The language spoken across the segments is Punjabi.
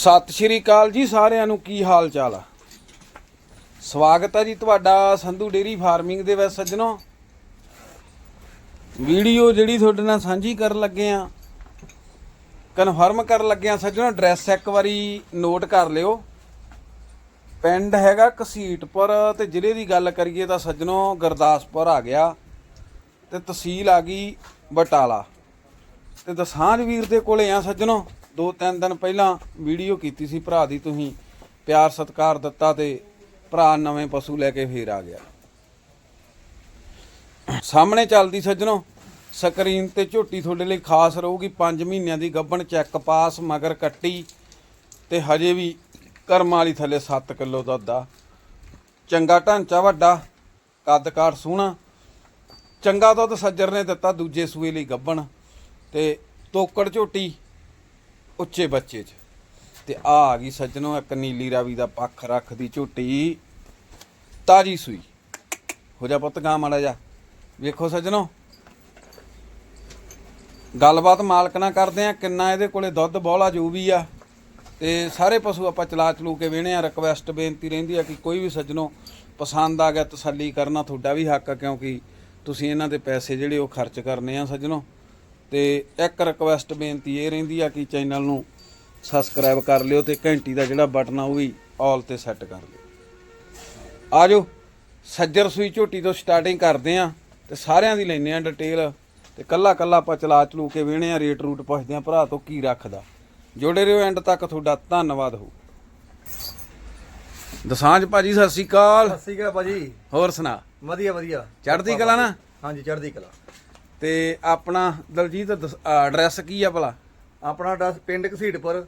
ਸਤਿ ਸ਼੍ਰੀ ਅਕਾਲ ਜੀ ਸਾਰਿਆਂ ਨੂੰ, ਕੀ ਹਾਲ ਚਾਲ ਆ? ਸਵਾਗਤ ਹੈ ਜੀ ਤੁਹਾਡਾ ਸੰਧੂ ਡੇਰੀ ਫਾਰਮਿੰਗ ਦੇ ਵਿੱਚ ਸੱਜਣੋ। ਵੀਡੀਓ ਜਿਹੜੀ ਤੁਹਾਡੇ ਨਾਲ ਸਾਂਝੀ ਕਰਨ ਲੱਗੇ ਆ ਕਨਫਰਮ ਕਰਨ ਲੱਗੇ ਆ। ਸੱਜਣੋ ਐਡਰੈਸ ਇੱਕ ਵਾਰੀ ਨੋਟ ਕਰ ਲਿਓ। ਪਿੰਡ ਹੈਗਾ ਕਸੀਟਪੁਰ ਤੇ ਜ਼ਿਲ੍ਹੇ ਦੀ ਗੱਲ ਕਰੀਏ ਤਾਂ ਸੱਜਣੋ ਗੁਰਦਾਸਪੁਰ ਆ ਗਿਆ ਤੇ ਤਹਿਸੀਲ ਆ ਗਈ ਬਟਾਲਾ। ਤੇ ਦਸਾਂਝ ਵੀਰ ਦੇ ਕੋਲੇ ਆ ਸੱਜਣੋ। ਦੋ ਤਿੰਨ ਦਿਨ ਪਹਿਲਾਂ ਵੀਡੀਓ ਕੀਤੀ ਸੀ ਭਰਾ ਦੀ ਤੁਸੀਂ, ਪਿਆਰ ਸਤਿਕਾਰ ਦਿੱਤਾ ਤੇ ਭਰਾ ਨਵੇਂ ਪਸ਼ੂ ਲੈ ਕੇ ਫੇਰ ਆ ਗਿਆ। ਸਾਹਮਣੇ ਚੱਲਦੀ ਸੱਜਣੋ, ਸਕਰੀਨ ਤੇ ਝੋਟੀ ਤੁਹਾਡੇ ਲਈ ਖਾਸ ਰਹੂਗੀ 5 ਮਹੀਨਿਆਂ ਦੀ ਗੱਭਣ ਚੈੱਕ ਪਾਸ, ਮਗਰ ਕੱਟੀ ਤੇ ਹਜੇ ਵੀ ਕਰਮ ਵਾਲੀ ਥੱਲੇ 7 ਕਿਲੋ ਦੁੱਧ ਆ। ਚੰਗਾ ਢਾਂਚਾ ਵੱਡਾ, ਕੱਦ ਕਾਠ ਸੋਹਣਾ, ਚੰਗਾ ਦੁੱਧ ਸੱਜਰ ਨੇ ਦਿੱਤਾ ਦੂਜੇ ਸੂਏ ਲਈ ਗੱਭਣ ਤੇ ਤੋਕੜ ਝੋਟੀ ਉੱਚੇ ਬੱਚੇ 'ਚ। ਤੇ ਆ ਆ ਗਈ ਸੱਜਣੋ, ਇੱਕ ਨੀਲੀ ਰਾਵੀ ਦਾ ਪੱਖ ਰੱਖਦੀ ਝੂਟੀ। ਤਾਜੀ ਸੂਈ। ਹੋ ਜਾ ਪੁੱਤ ਗਾਂ ਮਾੜਾ ਜਾ ਵੇਖੋ ਸੱਜਣੋ। ਗੱਲਬਾਤ ਮਾਲਕ ਨਾਲ ਕਰਦੇ ਆ, ਕਿੰਨਾ ਇਹਦੇ ਕੋਲੇ ਦੁੱਧ ਬੋਲਾ ਜੋ ਵੀ ਆ। ਤੇ ਸਾਰੇ ਪਸ਼ੂ ਆਪਾਂ ਚਲਾ ਚਲੂ ਕੇ ਵੇਣੇ ਆ। ਰਿਕਵੈਸਟ ਬੇਨਤੀ ਰਹਿੰਦੀ ਆ ਕਿ ਕੋਈ ਵੀ ਸੱਜਣੋ ਪਸੰਦ ਆ ਗਿਆ ਤਸੱਲੀ ਕਰਨਾ, ਤੁਹਾਡਾ ਵੀ ਹੱਕ ਆ, ਕਿਉਂਕਿ ਤੁਸੀਂ ਇਹਨਾਂ ਦੇ ਪੈਸੇ ਜਿਹੜੇ ਉਹ ਖਰਚ ਕਰਨੇ ਆ ਸੱਜਣੋ। ਤੇ ਇੱਕ ਰਿਕਵੈਸਟ ਬੇਨਤੀ ਇਹ ਰਹਿੰਦੀ ਆ ਕਿ ਚੈਨਲ ਨੂੰ ਸਬਸਕ੍ਰਾਈਬ ਕਰ ਲਿਓ ਤੇ ਘੰਟੀ ਦਾ ਜਿਹੜਾ ਬਟਨ ਆ ਉਹ ਵੀ ਆਲ ਤੇ ਸੈੱਟ ਕਰ ਲਿਓ। ਆਜੋ ਸੱਜਰ ਸੂਈ ਝੋਟੀ ਤੋਂ ਸਟਾਰਟਿੰਗ ਕਰਦੇ ਆ ਤੇ ਸਾਰਿਆਂ ਦੀ ਲੈਨੇ ਆ ਡਿਟੇਲ ਤੇ ਕੱਲਾ ਕੱਲਾ ਆਪਾਂ ਚਲਾ ਚਲੂ ਕੇ ਵੇਣੇ ਆ ਰੇਟ ਰੂਟ ਪੁੱਛਦੇ ਆ ਭਰਾ ਤੋਂ ਕੀ ਰੱਖਦਾ। ਜੋੜੇ ਰਹੋ ਐਂਡ ਤੱਕ ਤੁਹਾਡਾ ਧੰਨਵਾਦ ਹੋ ਦਸਾਂਜ ਭਾਜੀ ਸਤਿ ਸ਼੍ਰੀ ਅਕਾਲ। ਸਤਿ ਸ਼੍ਰੀ ਅਕਾਲ ਭਾਜੀ। ਹੋਰ ਸੁਣਾ। ਵਧੀਆ ਵਧੀਆ। ਚੜ੍ਹਦੀ ਕਲਾ ਨਾ? ਹਾਂਜੀ ਚੜ੍ਹਦੀ ਕਲਾ। ਤੇ ਆਪਣਾ ਦਲਜੀਤ ਐਡਰੈਸ ਕੀ ਆ ਭਲਾ? ਆਪਣਾ ਐਡਰੈਸ ਪਿੰਡ ਘਸੀਟਪੁਰ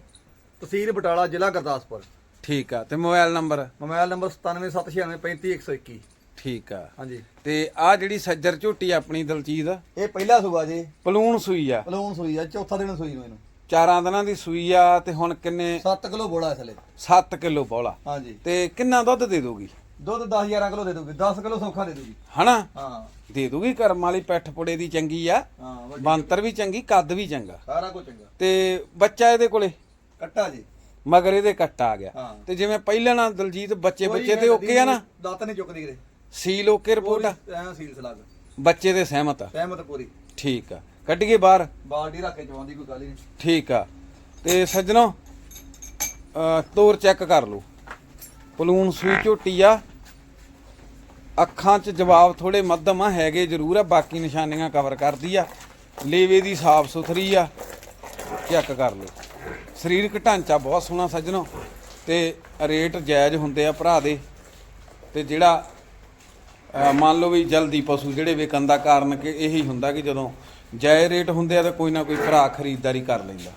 ਤਹਿਸੀਲ ਬਟਾਲਾ ਜ਼ਿਲ੍ਹਾ ਗੁਰਦਾਸਪੁਰ। ਠੀਕ ਆ ਤੇ ਮੋਬਾਈਲ ਨੰਬਰ? ਮੋਬਾਈਲ ਨੰਬਰ 9776935121 ਠੀਕ ਆ। ਹਾਂਜੀ। ਤੇ ਆ ਜਿਹੜੀ ਸੱਜਰ ਝੋਟੀ ਆਪਣੀ ਦਲਜੀਤ? ਇਹ ਪਹਿਲਾ ਸੂਆ ਜੀ। ਪਲੂਣ ਸੂਈ ਆ। ਪਲੂਣ ਸੂਈ ਆ ਚੌਥਾ ਦਿਨ ਸੂਈ ਨੂੰ ਇਹਨੂੰ। ਚਾਰਾਂ ਦਿਨਾਂ ਦੀ ਸੂਈ ਆ ਤੇ ਹੁਣ ਕਿੰਨੇ? 7 ਕਿਲੋ ਬੋੜਾ ਇਸ ਲਈ 7 ਕਿਲੋ ਬੋਲਾ ਹਾਂਜੀ। ਤੇ ਕਿੰਨਾ ਦੁੱਧ ਦੇ ਦੋਗੀ ਦੁੱਧ 10 11 ਕਿਲੋ ਦੇ ਦੂਗੀ 10 ਕਿਲੋ ਸੌਖਾ ਦੇ ਦੂਗੀ ਹਨਾ? ਹਾਂ। ਦੇ ਦੂਗੀ ਕਰਮ ਵਾਲੀ ਪੈਠ ਪੁੜੇ ਦੀ ਚੰਗੀ ਆ। ਹਾਂ ਵੱਡੀ ਬੰਤਰ ਵੀ ਚੰਗੀ ਕੱਦ ਵੀ ਚੰਗਾ। ਸਾਰਾ ਕੁਝ ਚੰਗਾ। ਤੇ ਬੱਚਾ ਇਹਦੇ ਕੋਲੇ? ਕੱਟਾ ਜੀ। ਮਗਰ ਇਹਦੇ ਕੱਟਾ ਆ ਗਿਆ। ਹਾਂ। ਤੇ ਜਿਵੇਂ ਪਹਿਲਾਂ ਨਾ ਦਲਜੀਤ ਬੱਚੇ ਕੋਈ ਬੱਚੇ ਤੇ ਮੈਂ ਓਕੇ ਆ ਨਾ? ਦਾਤ ਨਹੀਂ ਚੁੱਕਦੀ ਕਿਤੇ। ਸੀਲ ਓਕੇ ਰਿਪੋਰਟ ਆ? ਐ ਸੀਲ ਸਲਾਗ। ਬੱਚੇ ਦੇ ਸਹਿਮਤ ਆ? ਸਹਿਮਤ ਪੂਰੀ। ਠੀਕ ਆ। ਕੱਢੀਏ ਬਾਹਰ। ਬਾਲਟੀ ਰੱਖ ਕੇ ਚਵਾਉਂਦੀ ਕੋਈ ਗੱਲ ਹੀ ਨਹੀਂ। ਠੀਕ ਆ। ਤੇ ਸੱਜਣੋ ਤੋਰ ਚੈੱਕ ਕਰ ਲਓ। ਪਲੂਣ ਸੂਈ ਝੋਟੀ ਆ। ਅੱਖਾਂ 'ਚ ਜਵਾਬ ਥੋੜੇ ਮੱਧਮ ਆ, ਹੈਗੇ ਜ਼ਰੂਰ ਆ, ਬਾਕੀ ਨਿਸ਼ਾਨੀਆਂ ਕਵਰ ਕਰਦੀ ਆ। ਲੇਵੇ ਦੀ ਸਾਫ਼ ਸੁਥਰੀ ਆ, ਚੈੱਕ ਕਰ ਲਓ। ਸਰੀਰਕ ਢਾਂਚਾ ਬਹੁਤ ਸੋਹਣਾ ਸੱਜਣੋ, ਤੇ ਰੇਟ ਜਾਇਜ਼ ਹੁੰਦੇ ਆ ਭਰਾ ਦੇ। ਤੇ ਜਿਹੜਾ ਮੰਨ ਲਓ ਵੀ ਜਲਦੀ ਪਸ਼ੂ ਜਿਹੜੇ ਵਿਕਣ ਦਾ ਕਾਰਨ ਕਿ ਇਹੀ ਹੁੰਦਾ ਕਿ ਜਦੋਂ ਜਾਇਜ਼ ਰੇਟ ਹੁੰਦੇ ਆ ਤਾਂ ਕੋਈ ਨਾ ਕੋਈ ਭਰਾ ਖਰੀਦਦਾਰੀ ਕਰ ਲੈਂਦਾ।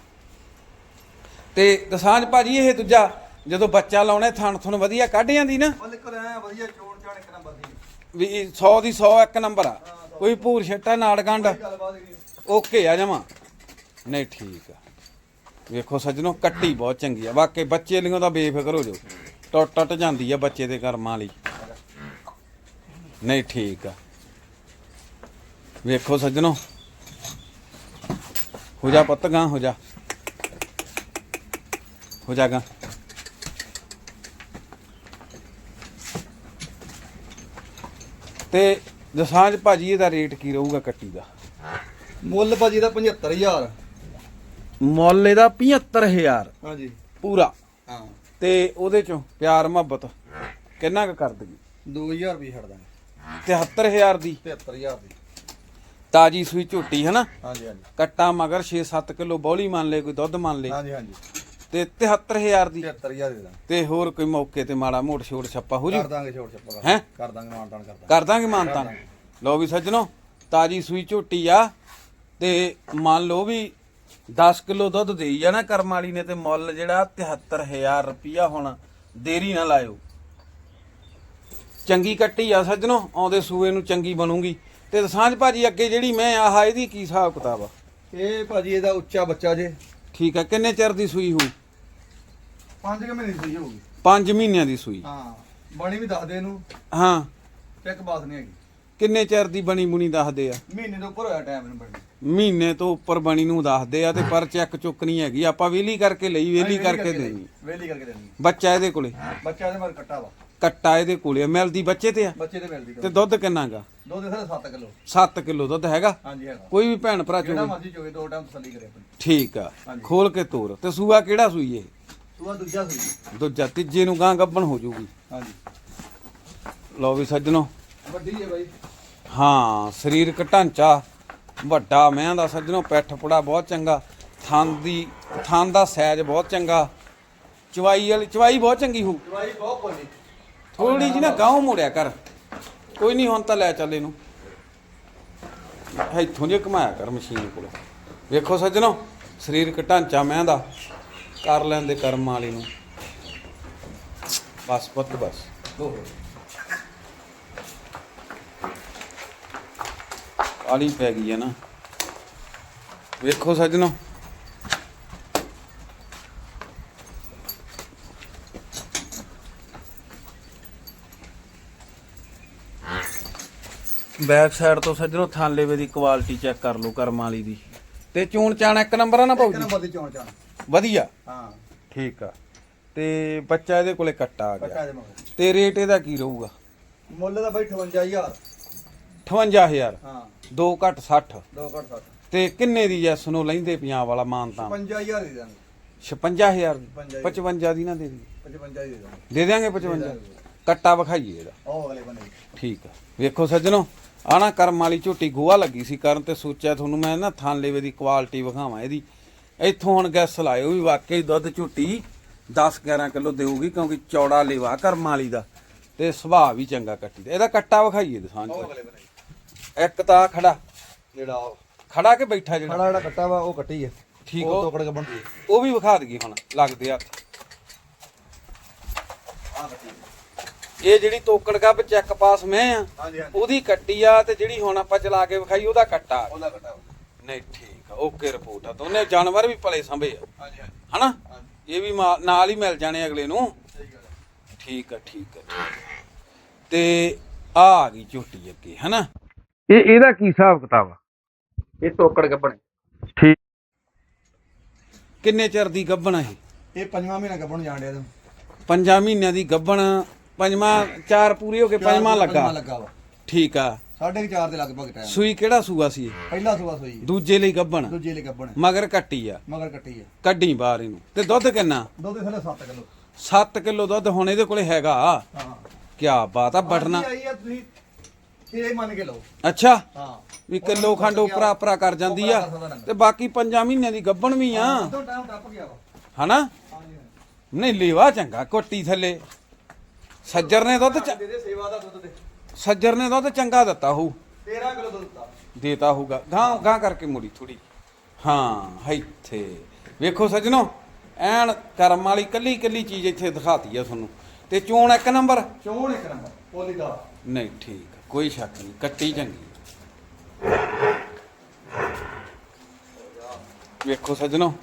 ਤੇ ਦਸਾਂਝ ਭਾਜੀ, ਇਹ ਦੂਜਾ ਜਦੋਂ ਬੱਚਾ ਲਾਉਣਾ ਥਣ ਥਣ ਵਧੀਆ ਕੱਢ ਜਾਂਦੀ ਨਾ। ਬੱਲੇ ਕਰ ਐ ਵਧੀਆ ਚੋਣ ਚਾਣ ਇੱਕ ਨੰਬਰ ਦੀ। ਵੀ 100 ਦੀ 100 ਇੱਕ ਨੰਬਰ ਆ। ਕੋਈ ਭੂਰ ਛੱਟਾ ਨਾੜ ਗੰਢ। ਗੱਲਬਾਤ ਓਕੇ ਆ ਜਮਾ। ਨਹੀਂ ਠੀਕ ਆ। ਵੇਖੋ ਸੱਜਣੋ ਕੱਟੀ ਬਹੁਤ ਚੰਗੀ ਆ। ਵਾਕਈ ਬੱਚੇ ਲਿਓ ਤਾਂ ਬੇਫਿਕਰ ਹੋ ਜਾਓ। ਟੁੱਟ ਟੁੱਟ ਜਾਂਦੀ ਆ ਬੱਚੇ ਦੇ ਕਰਮਾਂ ਲਈ ਨਹੀਂ ਠੀਕ ਆ। ਵੇਖੋ ਸੱਜਣੋ। ਹੋ ਜਾ ਪੁੱਤ ਗਾਂ ਹੋ ਜਾ। ਹੋ ਜਾ ਗਾਂ। ਤੇ ਦਸਾਂਜ ਭਾਜੀ ਇਹਦਾ ਰੇਟ ਕੀ ਰਹੂਗਾ ਕੱਟੀ ਦਾ? ਮੁੱਲ ਭਾਜੀ ਦਾ 75000 ਮੁੱਲ ਇਹਦਾ 75000 ਹਾਂਜੀ। ਪੂਰਾ। ਹਾਂ। ਤੇ ਉਹਦੇ ਚੋਂ ਪਿਆਰ ਮੁਹੱਬਤ ਕਿੰਨਾ ਕੁ ਕਰ ਦਗੀ 2000 ਰੁਪਏ ਛੱਡ ਦਾਂਗੇ। 73000 ਦੀ। 73000 ਦੀ। ਤਾਜੀ ਸੂਈ ਝੋਟੀ ਹਨਾ? ਹਾਂਜੀ ਹਾਂਜੀ। ਕੱਟਾ ਮਗਰ 6-7 ਕਿਲੋ ਬੌਲੀ ਮੰਨ ਲੈ ਕੋਈ ਦੁੱਧ ਮੰਨ ਲੈ ਹਾਂਜੀ ਹਾਂਜੀ। ਤੇ 73000 ਦੀ। 73000 ਦੇ ਦਾਂਗੇ। ਤੇ ਹੋਰ ਕੋਈ ਮੌਕੇ ਤੇ ਮਾੜਾ ਮੋਟ ਛੋੜ ਛੱਪਾ ਹੋ ਜੂ? ਕਰ ਦਾਂਗੇ ਛੋੜ ਛੱਪਾ ਹੈਂ? ਕਰ ਦਾਂਗੇ ਮਾਨਤਾਨ ਕਰ ਦਾਂਗੇ। ਕਰ ਦਾਂਗੇ ਮਾਨਤਾਨ ਲਓ ਵੀ ਸੱਜਣੋ ਤਾਜੀ ਸੂਈ ਝੋਟੀ ਆ ਤੇ ਮੰਨ ਲਓ ਵੀ 10 ਕਿਲੋ ਦੁੱਧ ਦੇਈ ਜਾਣਾ ਕਰਮ ਵਾਲੀ ਨੇ ਤੇ ਮੁੱਲ ਜਿਹੜਾ 73000 ਰੁਪਿਆ ਹੁਣ ਦੇਰੀ ਨਾ ਲਾਇਓ। ਚੰਗੀ ਕੱਟੀ ਆ ਸੱਜਣੋ ਆਉਂਦੇ ਸੂਏ ਨੂੰ ਚੰਗੀ ਬਣੂਗੀ। ਤੇ ਸਾਂਝ ਭਾਜੀ ਅੱਗੇ ਜਿਹੜੀ ਮੈਂ ਆਹ ਇਹਦੀ ਕੀ ਹਿਸਾਬ ਕਿਤਾਬ ਆ? ਇਹ ਭਾਜੀ ਇਹਦਾ ਉੱਚਾ ਬੱਚਾ ਜੇ। ਠੀਕ ਆ ਕਿੰਨੇ ਚਿਰ ਦੀ ਸੂਈ ਹੋਊ? 5 ਮਹੀਨੇ ਦੀ ਸਹੀ ਹੋਊਗੀ। 5 ਮਹੀਨਿਆਂ ਦੀ ਸੂਈ। ਹਾਂ ਬਣੀ ਵੀ ਦੱਸ ਦੇ ਇਹਨੂੰ। ਹਾਂ। ਚੈੱਕ ਬਾਤ ਨਹੀਂ ਹੈਗੀ। ਕਿੰਨੇ ਚਿਰ ਦੀ ਬਣੀ ਬੁਣੀ ਦੱਸਦੇ ਆ? ਮਹੀਨੇ ਤੋਂ ਉੱਪਰ ਹੋਇਆ ਟਾਈਮ ਇਹਨੂੰ ਬਣੀ। ਮਹੀਨੇ ਤੋਂ ਉੱਪਰ ਬਣੀ ਨੂੰ ਦੱਸਦੇ ਆ ਤੇ ਪਰ ਚੈੱਕ ਚੁੱਕ ਨਹੀਂ ਹੈਗੀ। ਆਪਾਂ ਵੇਲੀ ਕਰਕੇ ਲਈ ਵੇਲੀ ਕਰਕੇ ਦੇਣੀ। ਵੇਲੀ ਕਰਕੇ ਦੇਣੀ। ਬੱਚਾ ਇਹਦੇ ਕੋਲੇ? ਬੱਚਾ ਦੇ ਮਰ ਕੱਟਾ ਵਾ। ਕੱਟਾ ਇਹਦੇ ਕੋਲੇ ਆ, ਮਿਲਦੀ ਬੱਚੇ ਤੇ ਆ। ਬੱਚੇ ਦੇ ਮਿਲਦੀ ਤੇ ਦੁੱਧ। ਕਿੰਨਾਗਾ ਦੋ ਦੇ ਸਾਰੇ 7 ਕਿਲੋ। 7 ਕਿਲੋ ਦੁੱਧ ਹੈਗਾ? ਹਾਂਜੀ ਹੈਗਾ। ਕੋਈ ਵੀ ਭੈਣ ਭਰਾ ਜਿਹੜਾ ਚੋਵੇ ਮਰਜ਼ੀ ਚੋਵੇ ਦੋ ਟਾਈਮ ਤਸੱਲੀ ਕਰੇ ਆਪਣੀ। ਠੀਕ ਆ। ਖੋਲ ਕੇ ਤੋਰ। ਤੇ ਸੂਆ ਕਿਹੜਾ ਸੂਈ ਇਹ? ਤੂੰ ਆ ਦੂਜਾ ਸੀ ਦੂਜਾ ਤੀਜੇ ਨੂੰ ਗਾਂ ਗੱਬਣ ਹੋ ਜਾਊਗੀ ਹਾਂਜੀ। ਲਓ ਵੀ ਸੱਜਣੋ। ਵੱਡੀ ਹੈ ਬਾਈ। ਹਾਂ ਸਰੀਰਕ ਢਾਂਚਾ ਵੱਡਾ। ਮੈਂ ਦਾ ਸੱਜਣੋ ਪੈਠ ਪੁੜਾ ਬਹੁਤ ਚੰਗਾ। ਥਣ ਦੀ ਥਣ ਦਾ ਸਾਈਜ਼ ਬਹੁਤ ਚੰਗਾ। ਚਵਾਈ ਵਾਲੀ ਚਵਾਈ ਬਹੁਤ ਚੰਗੀ ਹੋ ਦਵਾਈ ਬਹੁਤ ਕੋਲੀ ਥੋੜੀ ਜਿਹੀ ਨਾ ਗਾਉਂ ਮੋੜਿਆ ਕਰ। ਕੋਈ ਨਹੀਂ, ਹੁਣ ਤਾਂ ਲੈ ਚੱਲ ਇਹਨੂੰ। ਇੱਥੋਂ ਜੇ ਘਮਾਇਆ ਕਰ ਮਸ਼ੀਨ ਕੋਲ। ਵੇਖੋ ਸੱਜਣੋ ਸਰੀਰਕ ਢਾਂਚਾ ਮਹਿੰਦਾ ਕਰ ਲੈਂਦੇ ਕਰਮ ਵਾਲੀ ਨੂੰ। ਬਸ ਪੁੱਤ, ਬਸ। ਦੋ ਪੈ ਗਈ ਹੈ ਨਾ। ਵੇਖੋ ਸੱਜਣੋ। ਬੈਕ ਸਾਈਡ ਤੋਂ ਸੱਜਣੋ ਥਾਂਲੇਵੇ ਦੀ ਕੁਆਲਿਟੀ ਚੈੱਕ ਕਰ ਲਓ ਕਰਮ ਵਾਲੀ ਦੀ। ਤੇ ਚੂਣ ਚਾਣ ਇੱਕ ਨੰਬਰ ਆ ਨਾ ਭਾਊ ਇੱਕ ਜੀ? ਨੰਬਰ ਦੀ ਚੋਣ ਚਾਣ। ਵਧੀਆ? ਹਾਂ। ਠੀਕ ਆ। ਤੇ ਬੱਚਾ ਇਹਦੇ ਕੋਲੇ ਕੱਟਾ ਆ ਗਿਆ। ਦੇ ਮਗਰ। ਤੇ ਰੇਟ ਇਹਦਾ ਕੀ ਰਹੂਗਾ? ਮੁੱਲ ਦਾ ਬਾਈ 58000 58000 ਹਾਂ। 2 ਘੱਟ 60 ਦੋ ਘੱਟ 60 ਤੇ ਕਿੰਨੇ ਦੀ ਜੈਸ ਨੂੰ ਲੈਂਦੇ ਪੰਜਾਬ ਵਾਲਾ ਮਾਨਤਾ 55000 ਦੇ ਦਾਂਗੇ। 55000 ਦੀ? 55 55 ਦੀ ਨਾ ਦੇ ਦੀ 55 ਦੇ ਦਾਂਗੇ। ਦੇ ਦਿਆਂਗੇ 55 ਕੱਟਾ ਵਿਖਾਈਏ ਇਹਦਾ। ਉਹ ਅਗਲੇ ਬੰਨੇ ਠੀਕ ਆ। ਵੇਖੋ ਸੱਜਣੋ ਆਣਾ ਕਰਮ ਵਾਲੀ ਝੋਟੀ ਗੋਆ ਲੱਗੀ ਸੀ ਕਰਨ ਤੇ ਸੋਚਿਆ ਤੁਹਾਨੂੰ ਮੈਂ ਨਾ ਥਾਨ ਲੇਵੇ ਦੀ ਕੁਆਲਿਟੀ ਵਿਖਾਵਾਂ ਇਹਦੀ। ਇੱਥੋਂ ਹੁਣ ਗੈਸ ਲਾਇਓ ਵੀ ਵਾਕਈ ਦੁੱਧ ਝੋਟੀ 10 11 ਕਿਲੋ ਦੇਊਗੀ ਕਿਉਂਕਿ ਚੌੜਾ ਲੇਵਾ ਕਰਮ ਵਾਲੀ ਦਾ ਤੇ ਸੁਭਾਅ ਵੀ ਚੰਗਾ ਕੱਟੀ ਦਾ ਇਹਦਾ ਕੱਟਾ ਵਿਖਾਈਏ ਅਗਲੇ ਬੰਨੇ ਇੱਕ ਤਾਂ ਖੜਾ। ਜਿਹੜਾ ਖੜਾ ਕੇ ਬੈਠਾ ਜਿਹੜਾ? ਖੜਾ ਜਿਹੜਾ ਕੱਟਾ ਵਾ ਉਹ ਕੱਟੀ ਹੈ ਠੀਕ ਉਹ ਤੋਕੜ ਕੇ ਬਣਦੀ ਉਹ ਵੀ ਵਿਖਾ ਦਈਏ ਹੁਣ ਲੱਗਦੇ ਆ ਕੱਟੀ ਇਹ ਜਿਹੜੀ ਤੋਕੜ ਗੱਬ ਚੈੱਕ ਪਾਸ ਮੈਂ ਆ ਹਾਂਜੀ ਹਾਂਜੀ। ਉਹਦੀ ਕੱਟੀ ਆ ਤੇ ਜਿਹੜੀ ਹੁਣ ਆਪਾਂ ਚਲਾ ਕੇ ਵਿਖਾਈ ਉਹਦਾ ਕੱਟਾ। ਆ। ਉਹਦਾ ਕੱਟਾ ਵਾ। ਨਹੀਂ ਠੀਕ ਆ ਓਕੇ ਰਿਪੋਰਟ ਆ। ਦੋਨੇ ਜਾਨਵਰ ਵੀ ਪਲੇ ਸੰਭੇ ਆ। ਹਾਂਜੀ ਹਾਂਜੀ। ਹਨਾ? ਇਹ ਵੀ ਮਾ- ਨਾਲ ਹੀ ਮਿਲ ਜਾਣੇ ਅਗਲੇ ਨੂੰ। ਸਹੀ ਗੱਲ ਹੈ ਠੀਕ ਆ ਠੀਕ ਆ ਤੇ ਆ ਆ ਗਈ ਝੋਟੀ ਅੱਗੇ ਹਨਾ? ਇਹ ਇਹਦਾ ਕੀ ਹਿਸਾਬ ਕਿਤਾਬ ਆ? ਇਹ ਤੋਕੜ ਗੱਬਣ ਠੀਕ। ਕਿੰਨੇ ਚਿਰ ਦੀ ਗੱਭਣ ਆ ਇਹ? ਇਹ ਪੰਜਵਾਂ ਮਹੀਨਾ ਗੱਬਣ ਜਾਣ ਡਿਆ ਤੂੰ ਪੰਜਾਂ ਮਹੀਨਿਆਂ ਦੀ ਗੱਭਣ ਪੰਜਵਾਂ ਚਾਰ ਪੂਰੇ ਹੋ ਕੇ ਪੰਜਵਾਂ ਲੱਗਾ। ਲੱਗਾ ਵਾ। ਠੀਕ ਆ। ਸਾਢੇ ਕੁ ਚਾਰ ਦੇ ਲਗਭਗ ਟਾਈਮ ਸੂਈ ਕਿਹੜਾ ਸੂਆ ਸੀ ਇਹ? ਪਹਿਲਾ ਸੁਬਾ ਸੋਈ। ਦੂਜੇ ਲਈ ਗੱਭਣ। ਦੂਜੇ ਲਈ ਗੱਬਣ ਮਗਰ ਕੱਟੀ ਆ। ਮਗਰ ਕੱਟੀ ਹੈ ਕੱਢੀ ਬਾਹਰ ਇਹਨੂੰ। ਤੇ ਦੁੱਧ ਕਿੰਨਾ? ਦੁੱਧ ਥੱਲੇ 7 ਕਿਲੋ। 7 ਕਿਲੋ ਦੁੱਧ ਹੁਣ ਇਹਦੇ ਕੋਲੇ ਹੈਗਾ। ਹਾਂ। ਕੀ ਬਾਤ ਆ ਬਟਨਾ ਆਈ ਆ ਤੁਸੀਂ ਇਹ ਮੰਨ ਕੇ ਲਓ। ਅੱਛਾ। ਹਾਂ। ਵੀ ਕਿਲੋ ਖੰਡ ਉਪਰਾ ਉਪਰਾ ਕਰ ਜਾਂਦੀ ਆ। ਤੇ ਬਾਕੀ ਪੰਜਾਂ ਮਹੀਨਿਆਂ ਦੀ ਗੱਭਣ ਵੀ ਆ। ਉਦੋਂ ਟਾਈਮ ਟੱਪ ਗਿਆ ਵਾ। ਹਨਾ? ਹਾਂਜੀ। ਨਹੀਂ ਲੇਵਾ ਚੰਗਾ ਕੋਟੀ ਥੱਲੇ। ਸੱਜਰ ਨੇ ਦੁੱਧ ਚ- ਦੇ ਦੇ ਸੇਵਾ ਦਾ ਦੁੱਧ ਦੇ। ਸੱਜਰ ਨੇ ਦੁੱਧ ਚੰਗਾ ਦਿੱਤਾ ਹੋਊ 13 ਕਿਲੋ ਦੁੱਧ ਦਿੱਤਾ। ਦੇਤਾ ਹੋਊਗਾ ਗਾਂ ਗਾਂ ਕਰਕੇ ਮੁੜੀ ਥੋੜੀ ਹਾਂ ਇੱਥੇ। ਵੇਖੋ ਸੱਜਣੋ ਐਨ ਕਰਮ ਵਾਲੀ ਕੱਲੀ ਕੱਲੀ ਚੀਜ਼ ਇੱਥੇ ਦਿਖਾਤੀ ਆ ਤੁਹਾਨੂੰ। ਤੇ ਚੋਣ ਇੱਕ ਨੰਬਰ? ਚੋਣ ਇੱਕ ਨੰਬਰ ਪੋਲੀ ਦਾ। ਨਹੀਂ ਠੀਕ ਕੋਈ ਸ਼ੱਕ ਨਹੀਂ ਕੱਟੀ ਚੰਗੀ। ਵੇਖੋ ਸੱਜਣੋ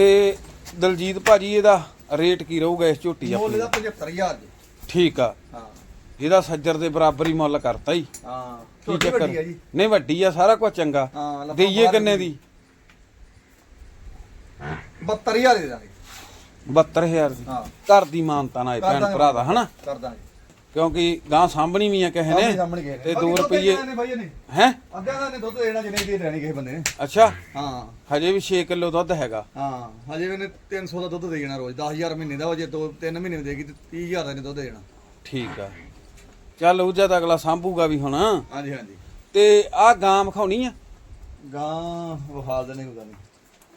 ਤੇ ਦਲਜੀਤ ਭਾਜੀ ਇਹਦਾ ਰੇਟ ਕੀ ਰਹੂਗਾ ਇਸ ਝੋਟੀ ਮੁੱਲ ਦਾ ਆਪਣੀ 75000 ਜੀ। ਠੀਕ ਆ। ਹਾਂ। ਇਹਦਾ ਸੱਜਰ ਦੇ ਬਰਾਬਰ ਹੀ ਮੁੱਲ ਕਰਤਾ ਹੀ ਹਾਂ। ਕੀ ਛੋਟੀ ਚੱਕਰ? ਵੱਡੀ ਆ ਜੀ। ਨਹੀਂ ਵੱਡੀ ਆ ਸਾਰਾ ਕੁਝ ਚੰਗਾ। ਹਾਂ, ਦੇਈਏ ਬਾਹਰ ਕਿੰਨੇ ਦੀ। ਦੀ 72000 ਦੇ ਦਾਂਗੇ। 72000 ਦੀ। ਹਾਂ। ਘਰ ਦੀ ਮਾਨਤਾ ਨਾ ਇਹ ਭੈਣ। ਭਰਾ ਦਾ ਹਨਾ? ਕਰ ਦਾਂਗੇ। ਕਿਉਂਕਿ ਗਾਂ ਸਾਂਭਣੀ ਵੀ ਆ ਕਿਸੇ ਨੇ ਸਾਹਮਣੇ ਗਏ ਤੇ 2 ਰੁਪਏ ਨੇ ਨੇ ਹੈ? ਅੱਧਿਆਂ ਦਾ ਨੇ ਦੁੱਧ ਦੇਣਾ ਜਿੰਨੇ ਦੀ ਲੈਣੀ ਕਿਸੇ ਬੰਦੇ ਨੇ। ਅੱਛਾ। ਹਾਂ। ਹਜੇ ਵੀ 6 ਕਿਲੋ ਦੁੱਧ ਹੈਗਾ। ਹਾਂ ਹਜੇ ਇਹਨੇ 300 ਦਾ ਦੁੱਧ ਦੇ ਜਾਣਾ ਰੋਜ਼ 10000 ਮਹੀਨੇ ਦਾ ਹੋ ਜੇ 2 3 ਮਹੀਨੇ ਦੇਗੀ ਤੇ 30000 ਦਾ ਇਹਨੇ ਦੁੱਧ ਦੇ ਜਾਣਾ ਠੀਕ ਆ। ਚੱਲ ਉਹ ਜਦ ਅਗਲਾ ਸਾਂਭੂਗਾ ਵੀ ਹੁਣ। ਹਾਂਜੀ ਹਾਂਜੀ। ਤੇ ਆਹ ਗਾਂ ਵਿਖਾਉਣੀ ਆ? ਗਾਂ ਵਹਾਲ ਦੇਣੇ ਕੋਈ ਗੱਲ ਨਹੀਂ।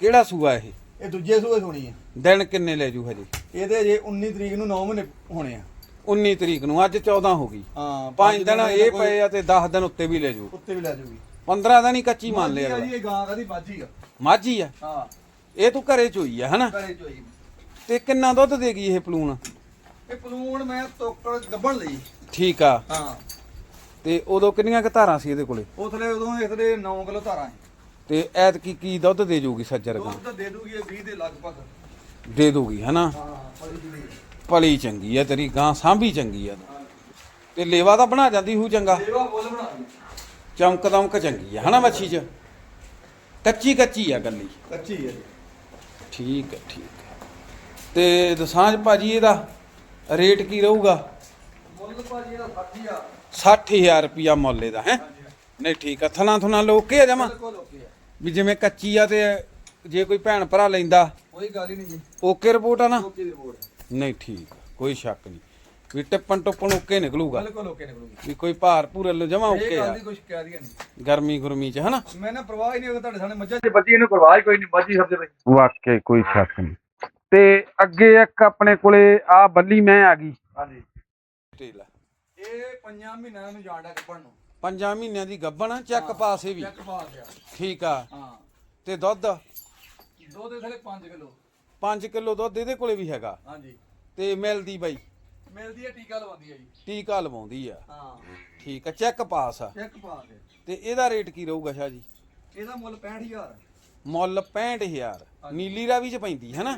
ਕਿਹੜਾ ਸੂਆ ਇਹ? ਇਹ ਦੂਜੇ ਸੂਏ ਹੋਣੀ ਆ। ਦਿਨ ਕਿੰਨੇ ਲੈ ਜੂ ਹਜੇ? ਇਹਦੇ ਜੇ 19 ਤਰੀਕ ਨੂੰ 9 ਮਹੀਨੇ ਹੋਣੇ ਆ। 19 ਤਰੀਕ ਨੂੰ ਅੱਜ 14 ਹੋ ਗਈ। ਹਾਂ 5 ਦਿਨ ਇਹ ਪਏ ਆ ਤੇ 10 ਦਿਨ ਉੱਤੇ ਵੀ ਲੈ ਜੂ ਉੱਤੇ ਵੀ ਲੈ ਜੂਗੀ 15 ਦਿਨ ਹੀ ਕੱਚੀ ਮੰਨ ਲਿਆ। ਜੀ ਇਹ ਗਾਂ ਕਦੀ ਮਾਝੀ ਆ। ਮਾਝੀ ਆ? ਹਾਂ। ਇਹ ਤੂੰ ਘਰੇ ਚੋਈ ਆ ਹਨਾ? ਘਰੇ ਚੋਈ। ਤੇ ਕਿੰਨਾ ਦੁੱਧ ਦੇਗੀ ਇਹ ਪਲੂਣ? ਇਹ ਪਲੂਣ ਮੈਂ ਤੋਕੜ ਗੱਬਣ ਲਈ। ਠੀਕ ਆ। ਹਾਂ। ਤੇ ਉਦੋਂ ਕਿੰਨੀਆਂ ਕੁ ਧਾਰਾਂ ਸੀ ਇਹਦੇ ਕੋਲੇ? ਉਹ ਥਲੇ ਉਦੋਂ ਇਸ ਦੇ 9 ਕਿਲੋ ਧਾਰਾਂ ਸੀ। ਤੇ ਐਤਕੀ ਕੀ ਦੁੱਧ ਦੇ ਜੂਗੀ ਸੱਜਰ ਗਾਂ ਦੁੱਧ ਦੇ ਦੂਗੀ ਇਹ 20 ਦੇ ਲਗਭਗ। ਦੇ ਦੂਗੀ ਹਨਾ? ਹਾਂ ਭਲੀ ਚੰਗੀ ਆ ਤੇਰੀ ਗਾਂ ਸਾਂਭੀ ਚੰਗੀ ਆ। ਤੇ ਲੇਵਾ ਤਾਂ ਬਣਾ ਜਾਂਦੀ ਹੂ ਚੰਗਾ। ਸੇਵਾ ਬਣਾ ਚਮਕ ਦਮਕ ਚੰਗੀ ਆ ਹਨਾ ਮੱਛੀ 'ਚ? ਕੱਚੀ ਕੱਚੀ ਆ ਗੱਲੀ। ਕੱਚੀ ਹੈ ਠੀਕ ਹੈ ਠੀਕ ਹੈ ਤੇ ਦਸਾਂਜ ਭਾਜੀ ਇਹਦਾ ਰੇਟ ਕੀ ਰਹੂਗਾ? ਮੁੱਲ ਭਾਜੀ ਇਹਦਾ 60 ਆ 60000 ਰੁਪਿਆ ਮੁੱਲ ਇਹਦਾ ਹੈ? ਨਹੀਂ ਠੀਕ ਆ ਥਣਾ ਥੁਣਾ ਲੋਕੇ ਆ ਜਮਾ। ਬਿਲਕੁਲ ਓਕੇ ਆ। ਵੀ ਜਿਵੇਂ ਕੱਚੀ ਆ ਤੇ ਜੇ ਕੋਈ ਭੈਣ ਭਰਾ ਲੈਂਦਾ ਕੋਈ ਗੱਲ ਹੀ ਨਹੀਂ ਜੀ। ਓਕੇ ਰਿਪੋਰਟ ਆ ਨਾ? ਓਕੇ ਦੀ ਰਿਪੋਰਟ। ਨਹੀਂ ਠੀਕ ਆ, ਕੋਈ ਸ਼ੱਕ ਨਹੀਂ। ਵੀ ਟਿੱਪਣ ਟੁੱਪਣ ਓਕੇ ਨਿਕਲੂਗਾ। ਬਿਲਕੁਲ ਓਕੇ ਨਿਕਲੂਗੀ। ਵੀ ਕੋਈ ਭਾਰ ਭੂਰ ਜਮਾ ਇਹ ਓਕੇ ਗੱਲ ਆ ਦੀ ਨਹੀਂ। ਗਰਮੀ ਗੁਰਮੀ ਚ ਹਨਾ? ਮੈਂ ਨਾ ਪਰਵਾਹ ਹੀ ਨਹੀਂ ਹੋਗਾ ਤੁਹਾਡੇ ਸਾਹਮਣੇ ਮੱਝਾਂ ਚ ਬੱਜੀ ਇਹਨੂੰ ਪਰਵਾਹ ਹੀ ਕੋਈ ਨਹੀਂ ਮੱਝੀ ਸਭ ਦੇ ਵਿੱਚ ਵਾਕਈ ਕੋਈ ਸ਼ੱਕ ਨਹੀਂ। ਤੇ ਅੱਗੇ ਇੱਕ ਆਪਣੇ ਕੋਲੇ ਆ ਬੱਲੀ ਮੈਂ ਆ ਗਈ। ਹਾਂਜੀ। ਟੇਲ ਇਹ ਪੰਜਾਂ ਮਹੀਨਿਆਂ ਨੂੰ ਜਾਣਦਾ ਕੱਪਣ ਨੂੰ। ਪੰਜਾਂ ਮਹੀਨਿਆਂ ਦੀ ਗੱਭਣ ਚੈੱਕ ਪਾਸੇ ਵੀ। ਚੈੱਕ ਪਾਸ ਆ। ਠੀਕ ਆ। ਹਾਂ। ਤੇ ਦੁੱਧ? ਦੋ ਦੇ ਥਲੇ 5 ਕਿਲੋ। 5 ਕਿਲੋ ਦੁੱਧ ਇਹਦੇ ਕੋਲੇ ਵੀ ਹੈਗਾ। ਹਾਂਜੀ। ਤੇ ਮਿਲਦੀ ਬਾਈ। ਮਿਲਦੀ ਹੈ ਟੀਕਾ ਲਵਾਉਂਦੀ ਹੈ ਜੀ। ਟੀਕਾ ਲਵਾਉਂਦੀ ਆ। ਹਾਂ। ਠੀਕ ਆ ਚੈੱਕ ਪਾਸ ਆ। ਚੈੱਕ ਪਾਸ ਹੈ। ਤੇ ਇਹਦਾ ਰੇਟ ਕੀ ਰਹੂਗਾ ਸ਼ਾਹ ਜੀ? ਇਹਦਾ ਮੁੱਲ 65000 ਮੁੱਲ 65000 ਨੀਲੀ ਰਾਵੀ ਚ ਪੈਂਦੀ ਹੈ ਨਾ?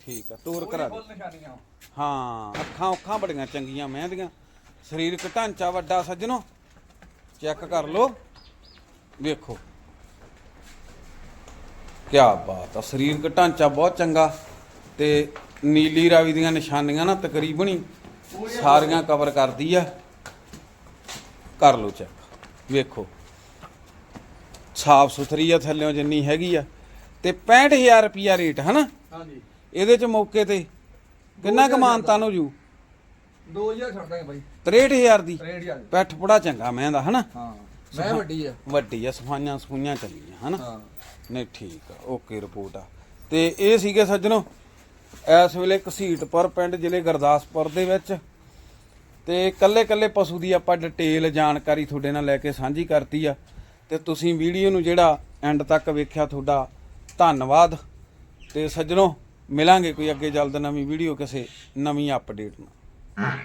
ਠੀਕ ਆ ਤੋਰ ਕਰਾ ਦੇ। ਫੁੱਲ ਨਿਸ਼ਾਨੀਆਂ। ਹਾਂ ਅੱਖਾਂ ਅੱਖਾਂ ਬੜੀਆਂ ਚੰਗੀਆਂ ਮਹਿੰਦੀਆਂ ਸਰੀਰਕ ਢਾਂਚਾ ਵੱਡਾ ਸੱਜਣੋ। ਚੈੱਕ ਕਰ ਲਓ। ਵੇਖੋ। ਕੀ ਬਾਤ ਆ ਸਰੀਰਕ ਢਾਂਚਾ ਬਹੁਤ ਚੰਗਾ ਤੇ ਨੀਲੀ ਰਾਵੀ ਦੀਆਂ ਨਿਸ਼ਾਨੀਆਂ ਨਾ ਤਕਰੀਬਨ ਹੀ ਸਾਰੀਆਂ ਕਵਰ ਕਰਦੀ ਆ। ਕਰ ਲਓ ਚੈੱਕ ਵੇਖੋ। ਸਾਫ਼ ਸੁਥਰੀ ਆ ਥੱਲਿਓਂ ਜਿੰਨੀ ਹੈਗੀ ਆ। ਤੇ 65000 ਰੁਪਿਆ ਰੇਟ ਹਨਾ? ਹਾਂਜੀ। ਇਹਦੇ ਚ ਮੌਕੇ ਤੇ ਕਿੰਨਾ ਕੁ ਮਾਨਤਾ ਨੂੰ ਜੂ? 2000 ਛੱਡ ਦਾਂਗੇ ਬਾਈ। 63000 ਦੀ? 63000 ਪੈਠ ਬੜਾ ਚੰਗਾ ਮਹਿੰਦਾ ਹਨਾ? ਹਾਂ। ਮੈਂ ਵੱਡੀ ਆ। ਵੱਡੀ ਆ ਸਫਾਈਆਂ ਸਫੂਈਆਂ ਚੱਲੀਆਂ ਹਨਾ? ਹਾਂ। ਨਹੀਂ ਠੀਕ ਆ ਓਕੇ ਰਿਪੋਰਟ ਆ। ਤੇ ਇਹ ਸੀਗੇ ਸੱਜਣੋ ਇਸ ਵੇਲੇ ਘਸੀਟਪੁਰ ਪਿੰਡ ਜ਼ਿਲ੍ਹੇ ਗੁਰਦਾਸਪੁਰ ਦੇ ਵਿੱਚ। ਤੇ ਕੱਲੇ ਕੱਲੇ ਪਸ਼ੂ ਦੀ ਆਪਾਂ ਡਿਟੇਲ ਜਾਣਕਾਰੀ ਤੁਹਾਡੇ ਨਾਲ ਲੈ ਕੇ ਸਾਂਝੀ ਕਰਤੀ ਆ। ਤੇ ਤੁਸੀਂ ਵੀਡੀਓ ਨੂੰ ਜਿਹੜਾ ਐਂਡ ਤੱਕ ਵੇਖਿਆ ਤੁਹਾਡਾ ਧੰਨਵਾਦ। ਤੇ ਸੱਜਣੋ ਮਿਲਾਂਗੇ ਕੋਈ ਅੱਗੇ ਜਲਦ ਨਵੀਂ ਵੀਡੀਓ ਕਿਸੇ ਨਵੀਂ ਅਪਡੇਟ ਨਾਲ